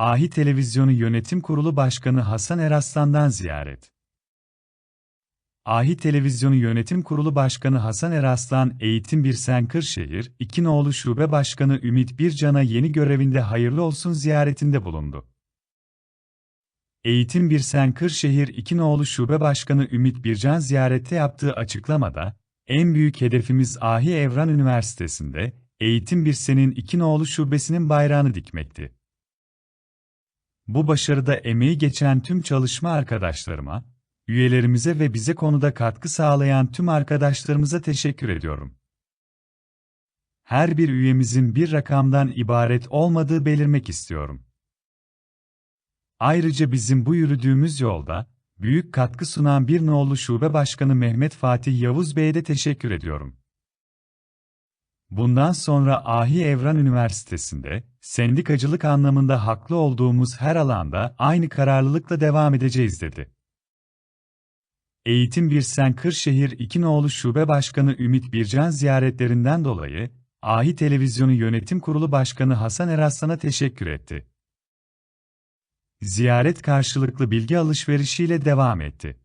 Ahi Televizyonu Yönetim Kurulu Başkanı Hasan Eraslan'dan ziyaret. Ahi Televizyonu Yönetim Kurulu Başkanı Hasan Eraslan, Eğitim Birsen Kırşehir, İkinoğlu Şube Başkanı Ümit Bircan'a yeni görevinde hayırlı olsun ziyaretinde bulundu. Eğitim Birsen Kırşehir İkinoğlu Şube Başkanı Ümit Bircan ziyarette yaptığı açıklamada, en büyük hedefimiz Ahi Evran Üniversitesi'nde, Eğitim Birsen'in İkinoğlu Şubesi'nin bayrağını dikmekti. Bu başarıda emeği geçen tüm çalışma arkadaşlarıma, üyelerimize ve bize konuda katkı sağlayan tüm arkadaşlarımıza teşekkür ediyorum. Her bir üyemizin bir rakamdan ibaret olmadığı belirmek istiyorum. Ayrıca bizim bu yürüdüğümüz yolda, büyük katkı sunan bir nolu Şube Başkanı Mehmet Fatih Yavuz Bey'e de teşekkür ediyorum. Bundan sonra Ahi Evran Üniversitesi'nde, sendikacılık anlamında haklı olduğumuz her alanda aynı kararlılıkla devam edeceğiz dedi. Eğitim Birsen Kırşehir İkinoğlu Şube Başkanı Ümit Bircan ziyaretlerinden dolayı, Ahi Televizyonu Yönetim Kurulu Başkanı Hasan Eraslan'a teşekkür etti. Ziyaret karşılıklı bilgi alışverişiyle devam etti.